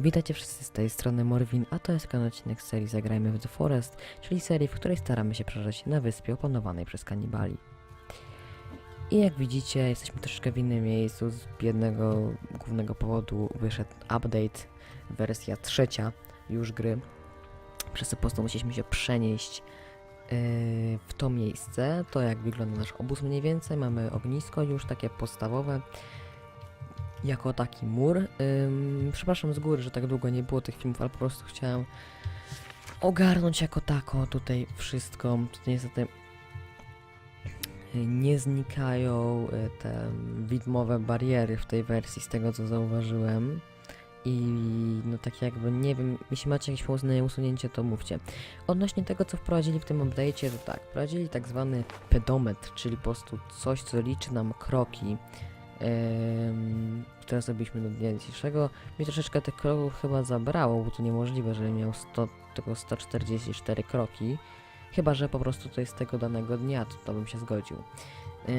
Witajcie wszyscy z tej strony Morwin, a to jest kolejny odcinek serii Zagrajmy w The Forest, czyli serii, w której staramy się przeżyć na wyspie opanowanej przez kanibali. I jak widzicie, jesteśmy troszeczkę w innym miejscu, z jednego głównego powodu wyszedł update, wersja trzecia już gry, przez co po prostu musieliśmy się przenieść yy, w to miejsce, to jak wygląda nasz obóz mniej więcej, mamy ognisko już takie podstawowe, jako taki mur. Ym, przepraszam z góry, że tak długo nie było tych filmów, ale po prostu chciałem ogarnąć jako tako tutaj wszystko. Tutaj niestety nie znikają y, te widmowe bariery w tej wersji, z tego co zauważyłem. I no tak jakby, nie wiem, jeśli macie jakieś pomysły na usunięcie, to mówcie. Odnośnie tego, co wprowadzili w tym update'cie, to tak, wprowadzili tak zwany pedometr, czyli po prostu coś, co liczy nam kroki które zrobiliśmy do dnia dzisiejszego. Mi troszeczkę tych kroków chyba zabrało, bo to niemożliwe, żebym miał 100, tylko 144 kroki. Chyba, że po prostu to jest tego danego dnia, to, to bym się zgodził. Yy,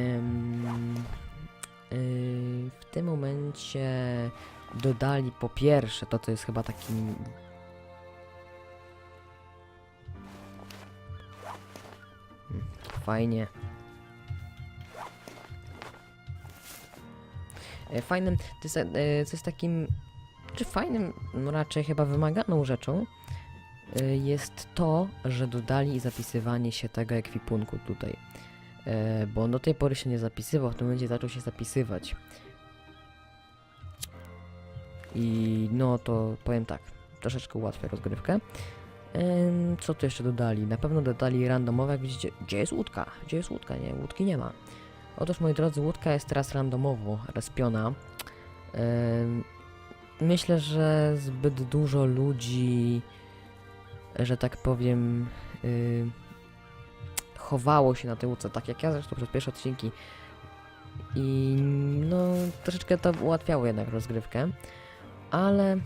w tym momencie dodali po pierwsze, to to jest chyba taki Hmm, Fajnie. Fajnym, to jest, e, takim, czy fajnym, no raczej chyba wymaganą rzeczą, e, jest to, że dodali zapisywanie się tego ekwipunku tutaj. E, Bo do tej pory się nie zapisywał, w tym momencie zaczął się zapisywać. I no to powiem tak, troszeczkę ułatwia rozgrywkę. Co tu jeszcze dodali? Na pewno dodali randomowe, jak widzicie, gdzie jest łódka? Gdzie jest łódka? Nie, łódki nie ma. Otóż, moi drodzy, łódka jest teraz randomowo respiona. Myślę, że zbyt dużo ludzi, że tak powiem, chowało się na tej łódce, tak jak ja zresztą przez pierwsze odcinki. I no, troszeczkę to ułatwiało jednak rozgrywkę, ale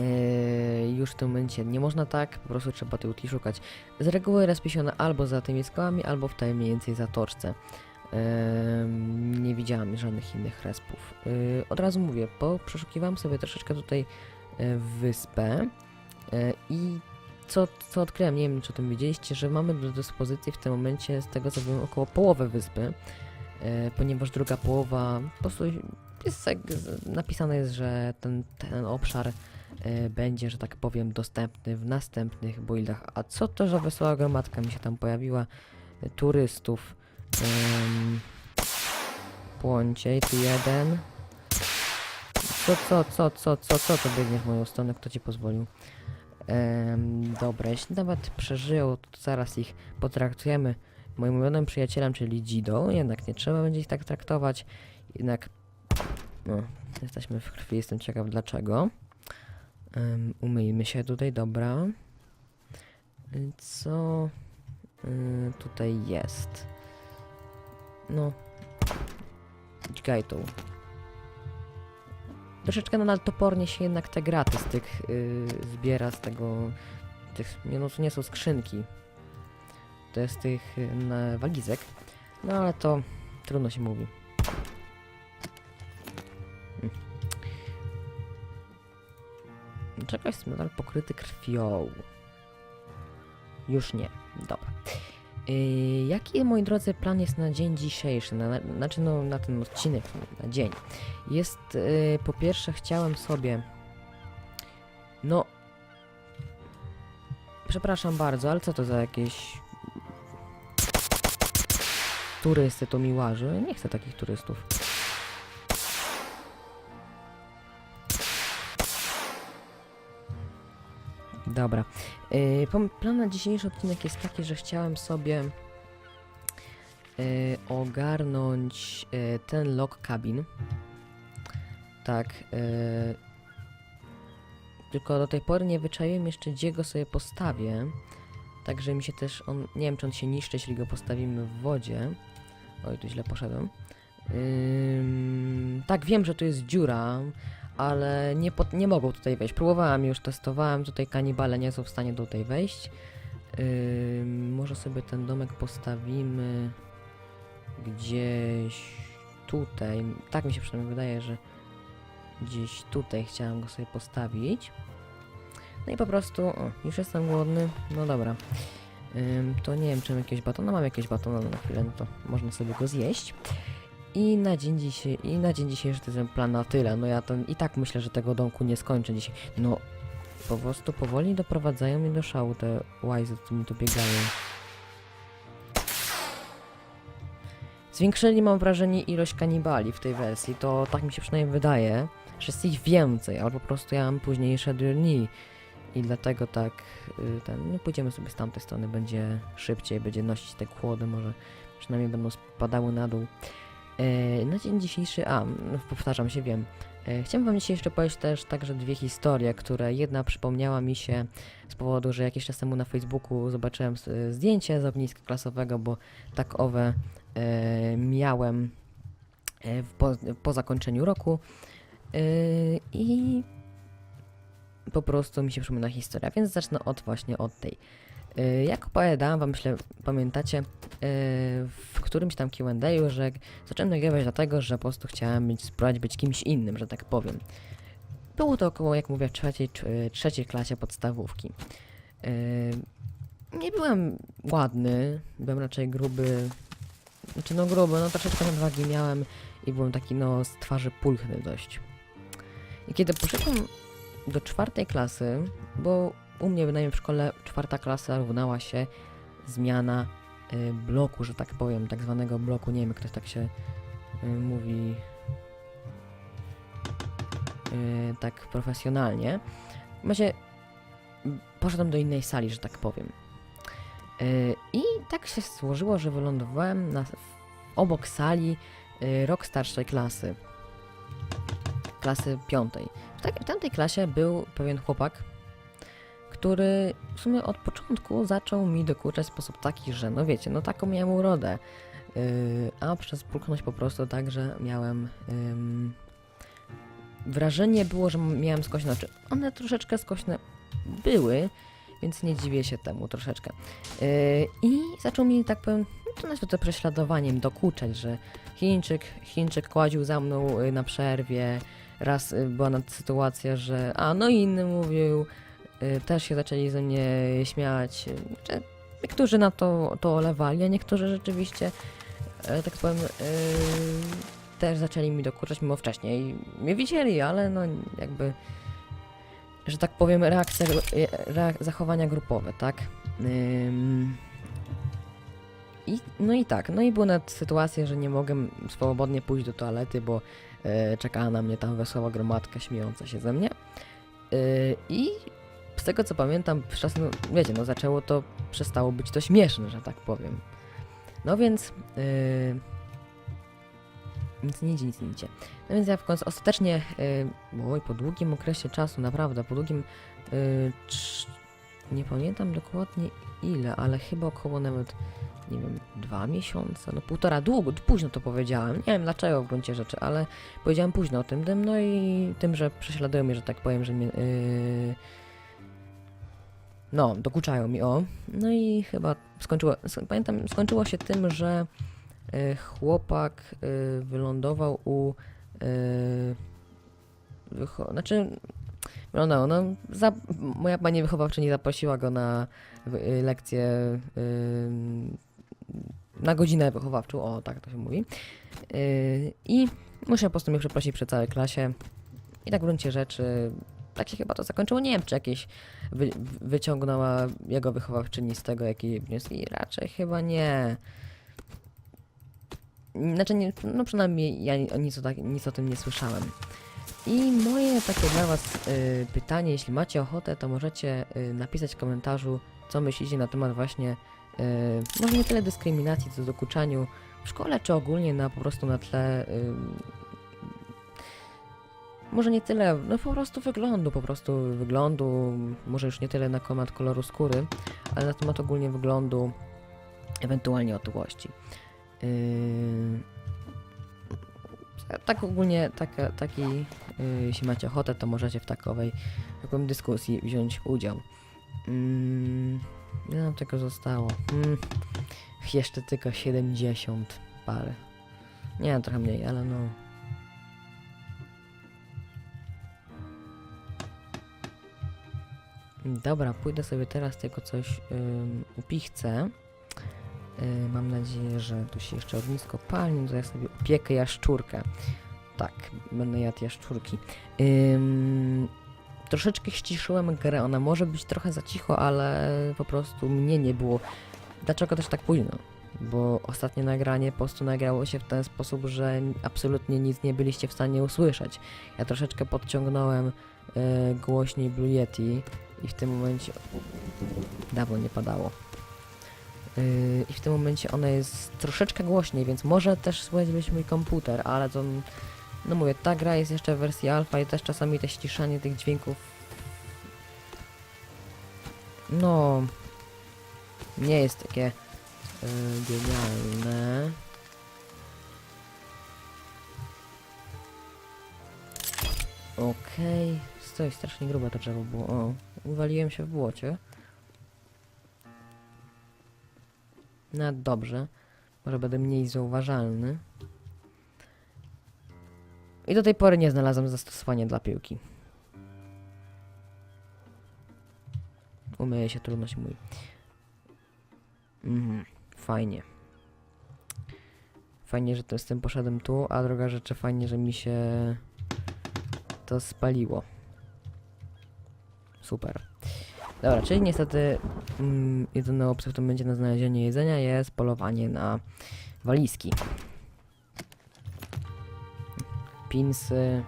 y, już w tym momencie nie można tak, po prostu trzeba tej łódki szukać. Z reguły respi się albo za tymi skałami, albo w więcej zatoczce. Nie widziałam żadnych innych respów. Yy, od razu mówię, bo przeszukiwałam sobie troszeczkę tutaj e, wyspę e, i co, co odkryłem, nie wiem czy o tym wiedzieliście, że mamy do dyspozycji w tym momencie z tego co wiem około połowę wyspy, e, ponieważ druga połowa po prostu jest tak, napisane jest, że ten, ten obszar będzie, że tak powiem, dostępny w następnych buildach. A co to za wesoła gromadka mi się tam pojawiła? Turystów. Um, Płąciej, tu jeden. Co, co, co, co, co, co to biegniesz w moją stronę? Kto ci pozwolił? Em, dobra, jeśli nawet przeżyją, to zaraz ich potraktujemy moim ulubionym przyjacielem, czyli Dzido. Jednak nie trzeba będzie ich tak traktować. Jednak, no, jesteśmy w krwi, jestem ciekaw dlaczego. Um, umyjmy się tutaj, dobra. Co y, tutaj jest? No. Dźgaj tą. Troszeczkę nadal topornie się jednak te graty z tych yy, zbiera, z tego... Tych, nie, no nie są skrzynki. To jest tych yy, walizek. No ale to trudno się mówi. Dlaczego jest nadal pokryty krwią? Już nie. Dobra. Yy, jaki, moi drodzy, plan jest na dzień dzisiejszy? Na, na, znaczy, no, na ten odcinek, na dzień. Jest, yy, po pierwsze, chciałem sobie. No. Przepraszam bardzo, ale co to za jakieś. Turysty to mi łaży? Nie chcę takich turystów. Dobra. Pom- plan na dzisiejszy odcinek jest taki, że chciałem sobie yy, ogarnąć yy, ten log cabin. Tak. Tylko do tej pory nie wyczaiłem jeszcze, gdzie go sobie postawię. Także mi się też on. Nie wiem, czy on się niszczy, jeśli go postawimy w wodzie. Oj, tu źle poszedłem. Tak, wiem, że tu jest dziura, ale nie, pot- nie mogą tutaj wejść. Próbowałem już, testowałem, tutaj kanibale nie są w stanie tutaj wejść. Ym, może sobie ten domek postawimy gdzieś tutaj. Tak mi się przynajmniej wydaje, że gdzieś tutaj chciałem go sobie postawić. No i po prostu, o, już jestem głodny, no dobra. Ym, to nie wiem, czy mam jakiegoś batona, mam jakiegoś batona na chwilę, no to można sobie go zjeść. I na dzień i na dzień dzisiejszy to jest plan na tyle. No ja ten, i tak myślę, że tego domku nie skończę dzisiaj. No, po prostu powoli doprowadzają mnie do szału te łajzy, co mi tu biegają. Zwiększyli, mam wrażenie, ilość kanibali w tej wersji. To tak mi się przynajmniej wydaje, że jest ich więcej, albo po prostu ja mam późniejsze dni. I dlatego tak, y, ten, no pójdziemy sobie z tamtej strony, będzie szybciej, będzie nosić te kłody, może przynajmniej będą spadały na dół. E, na dzień dzisiejszy, a, no, powtarzam się, wiem. E, chciałem wam dzisiaj jeszcze powiedzieć też także dwie historie, które jedna przypomniała mi się z powodu, że jakiś czas temu na Facebooku zobaczyłem zdjęcie z ogniska klasowego, bo tak owe e, miałem po, po zakończeniu roku i po prostu mi się przypomina historia, więc zacznę od właśnie od tej. E, Jak opowiadałem wam, myślę, pamiętacie, e, w którymś tam Q&A, że zacząłem nagrywać dlatego, że po prostu chciałem być, spróbować być kimś innym, że tak powiem. Było to około, jak mówię, trzeciej, czy- trzeciej klasie podstawówki. Nie byłem ładny, byłem raczej gruby, znaczy no gruby, no troszeczkę nadwagi miałem i byłem taki no z twarzy pulchny dość. I kiedy poszedłem do czwartej klasy, bo u mnie bynajmniej w szkole czwarta klasa równała się zmiana y, bloku, że tak powiem, tak zwanego bloku, nie wiem jak to tak się y, mówi y, tak profesjonalnie. W razie m, poszedłem do innej sali, że tak powiem. Y, I tak się złożyło, że wylądowałem na, obok sali y, rok starszej klasy. Klasy piątej. W, tak, w tamtej klasie był pewien chłopak, który w sumie od początku zaczął mi dokuczać w sposób taki, że no wiecie, no taką miałem urodę. Yy, a przez pulchność po prostu tak, że miałem ym, wrażenie było, że miałem skośne oczy. One troszeczkę skośne były, więc nie dziwię się temu troszeczkę. Yy, I zaczął mi, tak powiem, no to nazwę to prześladowaniem, dokuczać, że Chińczyk, Chińczyk kładził za mną y, na przerwie. Raz y, była sytuacja, że a no inny mówił, też się zaczęli ze mnie śmiać. y, niektórzy na to, to olewali, a niektórzy rzeczywiście, e, tak powiem, y, też zaczęli mi dokuczać, mimo wcześniej mnie widzieli, ale no jakby, że tak powiem, reakcja, reak zachowania grupowe, tak? I, no i tak, no i była nawet sytuacja, że nie mogłem swobodnie pójść do toalety, bo e, czekała na mnie tam wesoła gromadka śmiejąca się ze mnie. E, I z tego co pamiętam, z czasem, no, wiecie, no zaczęło to, przestało być to śmieszne, że tak powiem. No więc, e, nic nie idzie, nic nie idzie. No więc ja w końcu ostatecznie, e, oj, po długim okresie czasu, naprawdę, po długim, e, trz, nie pamiętam dokładnie ile, ale chyba około nawet nie wiem, dwa miesiące, no półtora, długo, późno to powiedziałem, nie wiem dlaczego w gruncie rzeczy, ale powiedziałem późno o tym no i tym, że prześladują mnie, że tak powiem, że mnie, yy... no, dokuczają mi, o, no i chyba skończyło, sk- pamiętam, skończyło się tym, że yy, chłopak yy, wylądował u. Wycho- znaczy, wylądował, no, za, moja pani wychowawczyni zaprosiła go na y, lekcję ym, na godzinę wychowawczą, o tak to się mówi. I muszę po prostu mnie przeprosić przy całej klasie. I tak w gruncie rzeczy tak się chyba to zakończyło. Nie wiem, czy jakieś wy, wyciągnęła jego wychowawczyni z tego jakieś wnioski. Raczej chyba nie. Znaczy, nie, no przynajmniej ja nic o, tak, nic o tym nie słyszałem. I moje takie dla Was y, pytanie, jeśli macie ochotę, to możecie y, napisać w komentarzu, co myślicie na temat właśnie, y, może nie tyle dyskryminacji, co dokuczaniu w szkole, czy ogólnie na po prostu na tle, może nie tyle, no po prostu wyglądu, po prostu wyglądu, może już nie tyle na temat koloru skóry, ale na temat ogólnie wyglądu, ewentualnie otyłości. Yy, tak ogólnie, taki, yy, jeśli macie ochotę, to możecie w takowej, taką dyskusji wziąć udział. Mm, ile nam tego zostało? Mm, jeszcze tylko 70 parę. Nie, trochę mniej, ale no. Dobra, pójdę sobie teraz tego coś ym, upichcę. Y, mam nadzieję, że tu się jeszcze ognisko pali, no to ja sobie upiekę jaszczurkę. Tak, będę jadł jaszczurki. Troszeczkę ściszyłem grę, ona może być trochę za cicho, ale po prostu mnie nie było. Dlaczego też tak późno? Bo ostatnie nagranie po prostu nagrało się w ten sposób, że absolutnie nic nie byliście w stanie usłyszeć. Ja troszeczkę podciągnąłem y, głośniej Blue Yeti i w tym momencie dawno nie padało. Yy, I w tym momencie ona jest troszeczkę głośniej, więc może też słychać być mój komputer, ale to, no mówię, ta gra jest jeszcze w wersji alfa i też czasami te ściszanie tych dźwięków, no, nie jest takie yy, genialne. Okej, stoi strasznie grube to drzewo było. O, uwaliłem się w błocie. No dobrze. Może będę mniej zauważalny. I do tej pory nie znalazłem zastosowania dla piłki. Umyje się trudność mój. Mhm, fajnie. Fajnie, że to z tym poszedłem tu, a druga rzecz, fajnie, że mi się to spaliło. Super. Dobra, czyli niestety mm, jedyną opcją tym momencie na znalezienie jedzenia jest polowanie na walizki. Pinsy.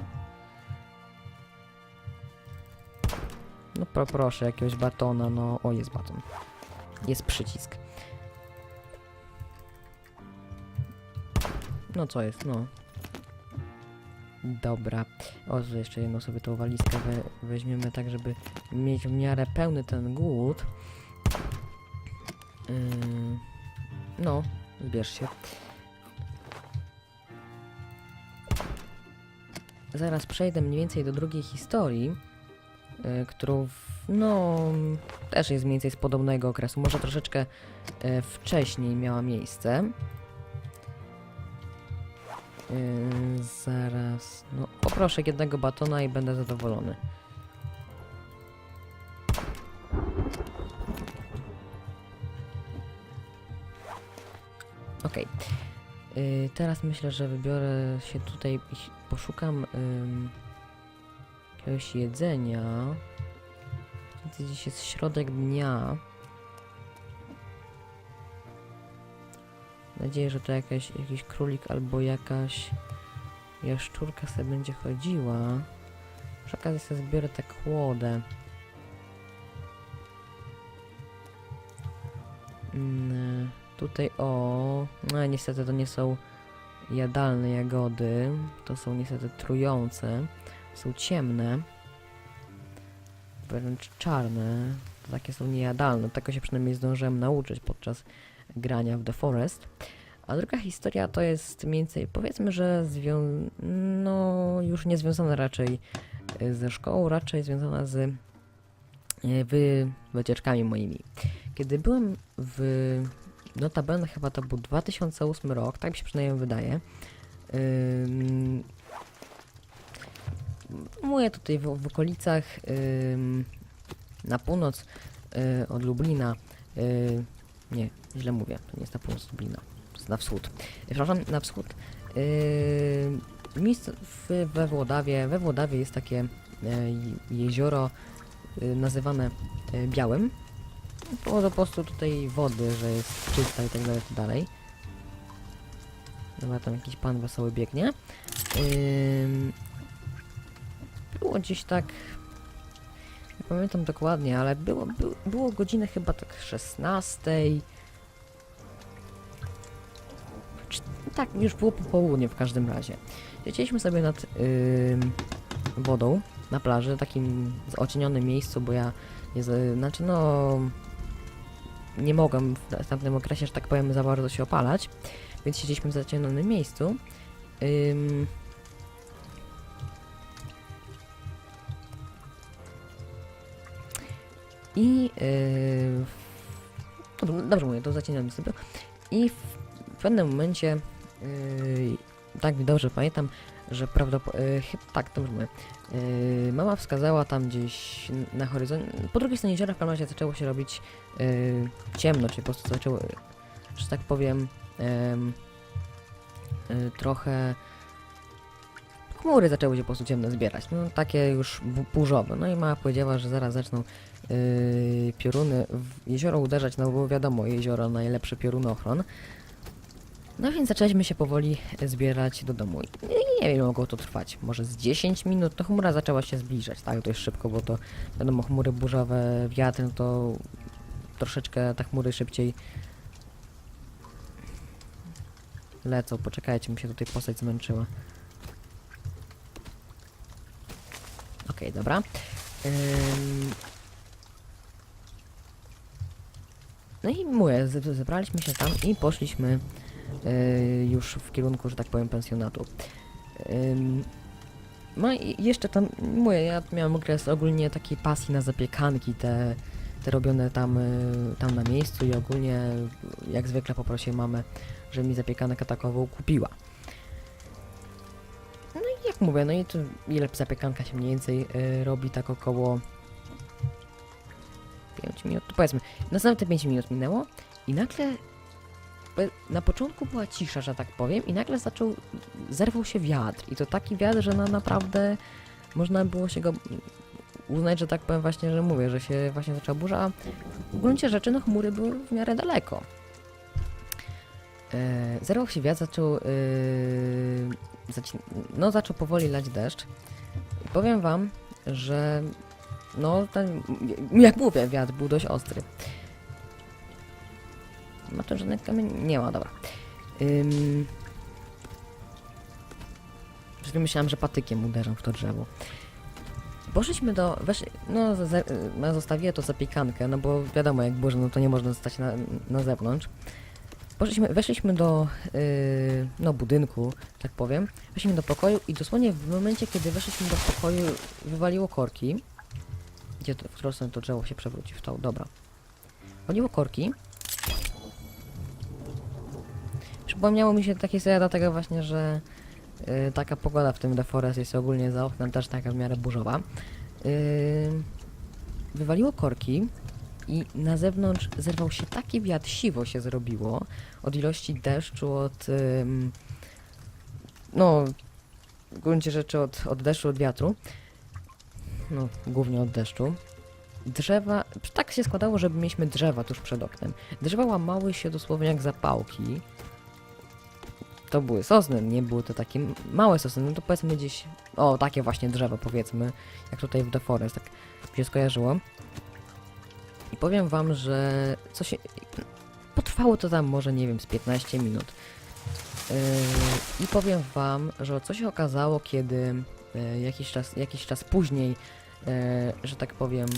No pro, proszę, jakiegoś batona, no o jest baton. Jest przycisk. No co jest, no. Dobra. O, jeszcze jedną sobie tą walizkę we, weźmiemy tak, żeby mieć w miarę pełny ten głód. Yy, no, zbierz się. Zaraz przejdę mniej więcej do drugiej historii, yy, którą, w, no, też jest mniej więcej z podobnego okresu, może troszeczkę yy, wcześniej miała miejsce. Yy, zaraz. No, poproszę jednego batona i będę zadowolony. Okej. Yy, teraz myślę, że wybiorę się tutaj i poszukam ym, jakiegoś jedzenia. To Dziś jest środek dnia. Nadzieję, że to jakaś, jakiś królik albo jakaś jaszczurka sobie będzie chodziła. Przy okazji sobie zbiorę tę kłodę. Mm, tutaj o... No niestety to nie są jadalne jagody. To są niestety trujące. Są ciemne. Wręcz czarne. To takie są niejadalne. Tego się przynajmniej zdążyłem nauczyć podczas grania w The Forest. A druga historia to jest mniej więcej, powiedzmy, że zwią- no, już nie związana raczej y, ze szkołą, raczej związana z wy- wycieczkami moimi. Kiedy byłem w, notabene chyba to był 2008 rok, tak mi się przynajmniej wydaje, ym, mówię tutaj w, w okolicach ym, na północ y, od Lublina, nie, źle mówię, to nie jest na północ od Lublina, to jest na wschód. Przepraszam, na wschód. Yy, miejsce w, we Włodawie, we Włodawie jest takie e, jezioro y, nazywane e, białym. Było po prostu tutaj wody, że jest czysta i tak dalej, tak dalej. Dobra, tam jakiś pan wesoły biegnie. Ym, było gdzieś tak... Nie pamiętam dokładnie, ale było, było, było godziny chyba tak 16. Tak, już było po południu w każdym razie. Siedzieliśmy sobie nad ym, wodą na plaży, takim ocienionym miejscu, bo ja z- znaczy no nie mogłem w, tamtym okresie, że tak powiem, za bardzo się opalać, więc siedzieliśmy w zacienionym miejscu. Ym, I yy, to, dobrze mówię, to zacieniamy sobie. I w pewnym momencie yy, tak dobrze pamiętam, że prawdopodobnie, tak, dobrze mówię, Yy, mama wskazała tam gdzieś na horyzoncie, po drugiej stronie jeziora w każdym razie zaczęło się robić yy, ciemno, czyli po prostu zaczęło, że tak powiem, em, yy, trochę chmury zaczęły się po prostu ciemno zbierać, no takie już bu- burzowe, no i mama powiedziała, że zaraz zaczną yy, pioruny w jezioro uderzać, no bo wiadomo, jezioro najlepszy piorunochron, no więc zaczęliśmy się powoli zbierać do domu. I nie wiem, mogło to trwać. Może z 10 minut, to chmura zaczęła się zbliżać, tak? To jest szybko, bo to wiadomo, chmury burzowe, wiatr, no to troszeczkę te chmury szybciej lecą. Poczekajcie, mi się tutaj postać zmęczyła. Okej, dobra. Ym... No i mówię, ze- zebraliśmy się tam i poszliśmy już w kierunku, że tak powiem, pensjonatu. No i jeszcze tam, mówię, ja miałem okres ogólnie takiej pasji na zapiekanki, te, te robione tam, y, tam na miejscu i ogólnie jak zwykle poprosiłem mamę, żeby mi zapiekanek atakową kupiła. No i jak mówię, no i to ile zapiekanka się mniej więcej y, robi, tak około 5 minut, powiedzmy, następne 5 minut minęło i nagle na początku była cisza, że tak powiem, i nagle zaczął, zerwał się wiatr. I to taki wiatr, że na, naprawdę można było się go uznać, że tak powiem właśnie, że mówię, że się właśnie zaczęła burza, a w gruncie rzeczy no chmury były w miarę daleko. E, zerwał się wiatr, zaczął, zaci- no zaczął powoli lać deszcz. I powiem wam, że no ten, jak mówię, wiatr był dość ostry. Ma to żadnych kamieni? Nie ma, dobra. Ym... Już myślałam, że patykiem uderzam w to drzewo. Poszliśmy do... Wesz... No, za... no, zostawię to zapiekankę, no bo wiadomo, jak burza, no to nie można zostać na, na zewnątrz. Poszliśmy, weszliśmy do yy, no, budynku, tak powiem. Weszliśmy do pokoju i dosłownie w momencie, kiedy weszliśmy do pokoju, wywaliło korki. Gdzie to, w którą stronę to drzewo się przewróci? W tą, dobra. Waliło korki. Przypomniało mi się takie sobie dlatego właśnie, że y, taka pogoda w tym The Forest jest ogólnie za oknem też taka w miarę burzowa. Y, wywaliło korki i na zewnątrz zerwał się taki wiatr, siwo się zrobiło od ilości deszczu, od no w gruncie rzeczy od, od deszczu, od wiatru. No, głównie od deszczu. Drzewa, tak się składało, że mieliśmy drzewa tuż przed oknem. Drzewa łamały się dosłownie jak zapałki to były sosny, nie były to takie małe sosny, no to powiedzmy gdzieś, o takie właśnie drzewa powiedzmy, jak tutaj w The Forest, tak mi się skojarzyło. I powiem wam, że co się, potrwało to tam może, nie wiem, z 15 minut. Yy, I powiem wam, że co się okazało, kiedy yy, jakiś, czas, jakiś czas później, yy, że tak powiem,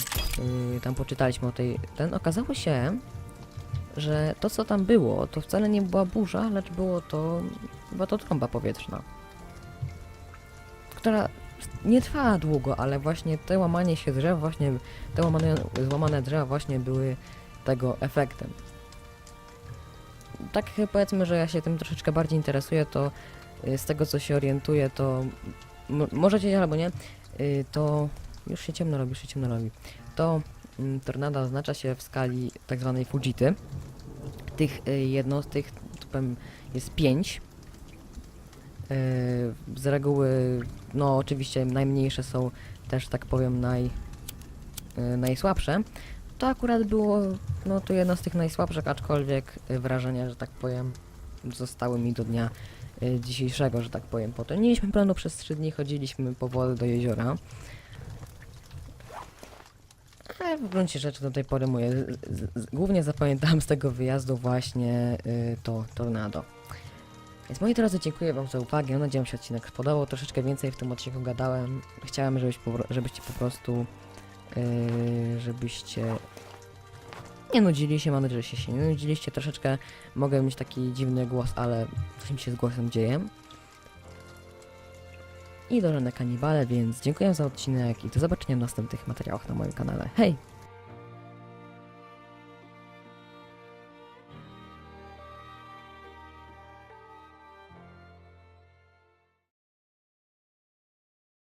yy, tam poczytaliśmy o tej, ten, okazało się, że to co tam było, to wcale nie była burza, lecz było to chyba to trąba powietrzna. Która nie trwała długo, ale właśnie te łamanie się drzew, właśnie te łamane, złamane drzewa właśnie były tego efektem. Tak powiedzmy, że ja się tym troszeczkę bardziej interesuję, to y, z tego co się orientuję, to możecie albo nie, y, to już się ciemno robi, już się ciemno robi. To mm, tornado oznacza się w skali tak zwanej Fujity. Tych y, jednostek jest pięć. Y, z reguły, no oczywiście najmniejsze są też tak powiem naj, y, najsłabsze. To akurat było, no to jedno z tych najsłabszych, aczkolwiek wrażenia, że tak powiem, zostały mi do dnia dzisiejszego, że tak powiem. Potem mieliśmy planu przez trzy dni, chodziliśmy po wodę do jeziora. Ale w gruncie rzeczy do tej pory moje, głównie zapamiętałem z tego wyjazdu właśnie y, to tornado. Więc moi drodzy, dziękuję wam za uwagę, mam nadzieję, że się odcinek spodobał, troszeczkę więcej w tym odcinku gadałem. Chciałem, żebyś po, żebyście po prostu, y, żebyście nie nudzili się, mam nadzieję, że się nie nudziliście. Troszeczkę mogę mieć taki dziwny głos, ale coś mi się z głosem dzieje. I dążę na kanibale, więc dziękuję za odcinek i do zobaczenia w następnych materiałach na moim kanale. Hej!